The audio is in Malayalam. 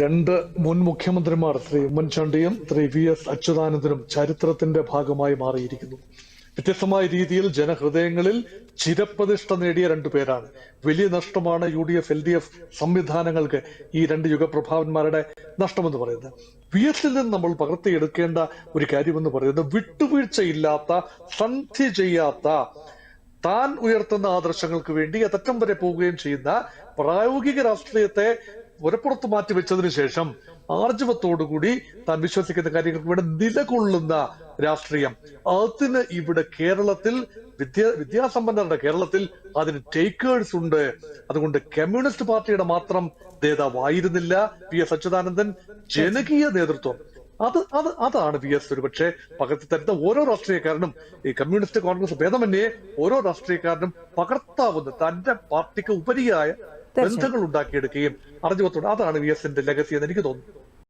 രണ്ട് മുൻ മുഖ്യമന്ത്രിമാർ ശ്രീ ഉമ്മൻചാണ്ടിയും ശ്രീ വി എസ് അച്യുതാനന്ദനും ചരിത്രത്തിന്റെ ഭാഗമായി മാറിയിരിക്കുന്നു. വ്യത്യസ്തമായ രീതിയിൽ ജനഹൃദയങ്ങളിൽ ചിരപ്രതിഷ്ഠ നേടിയ രണ്ടു പേരാണ്. വലിയ നഷ്ടമാണ് U D F L D F സംവിധാനങ്ങൾക്ക് ഈ രണ്ട് യുഗപ്രഭാവന്മാരുടെ നഷ്ടമെന്ന് പറയുന്നത്. വി എസിൽ നിന്ന് നമ്മൾ പകർത്തിയെടുക്കേണ്ട ഒരു കാര്യമെന്ന് പറയുന്നത് വിട്ടുവീഴ്ചയില്ലാത്ത സന്ധി ചെയ്യാത്ത താൻ ഉയർത്തുന്ന ആദർശങ്ങൾക്ക് വേണ്ടി അതറ്റം വരെ പോവുകയും ചെയ്യുന്ന പ്രായോഗിക രാഷ്ട്രീയത്തെ പുറപ്പുറത്ത് മാറ്റിവെച്ചതിനു ശേഷം ആർജവത്തോടുകൂടി താൻ വിശ്വസിക്കുന്ന കാര്യങ്ങൾക്ക് വേണ്ടി നിലകൊള്ളുന്ന രാഷ്ട്രീയം. അതിന് ഇവിടെ കേരളത്തിൽ വിദ്യാ വിദ്യാസമ്പന്നരുടെ കേരളത്തിൽ അതിന് ടേക്കേഴ്സ് ഉണ്ട്. അതുകൊണ്ട് കമ്മ്യൂണിസ്റ്റ് പാർട്ടിയുടെ മാത്രം നേതാവായിരുന്നില്ല പി എസ് അച്യുതാനന്ദൻ ജനകീയ നേതൃത്വം. അത് അത് അതാണ് വി എസ് ഒരുപക്ഷെ പകർത്തി തരുന്ന ഓരോ രാഷ്ട്രീയക്കാരനും. ഈ കമ്മ്യൂണിസ്റ്റ് കോൺഗ്രസ് ഭേദമന്യേ ഓരോ രാഷ്ട്രീയക്കാരനും പകർത്താവുന്ന തന്റെ പാർട്ടിക്ക് ഉപരിയായ ബന്ധങ്ങൾ ഉണ്ടാക്കിയെടുക്കുകയും അറിഞ്ഞുകൊത്തോടെ അതാണ് വി എസിന്റെ ലെഗസി എന്ന് എനിക്ക് തോന്നുന്നു.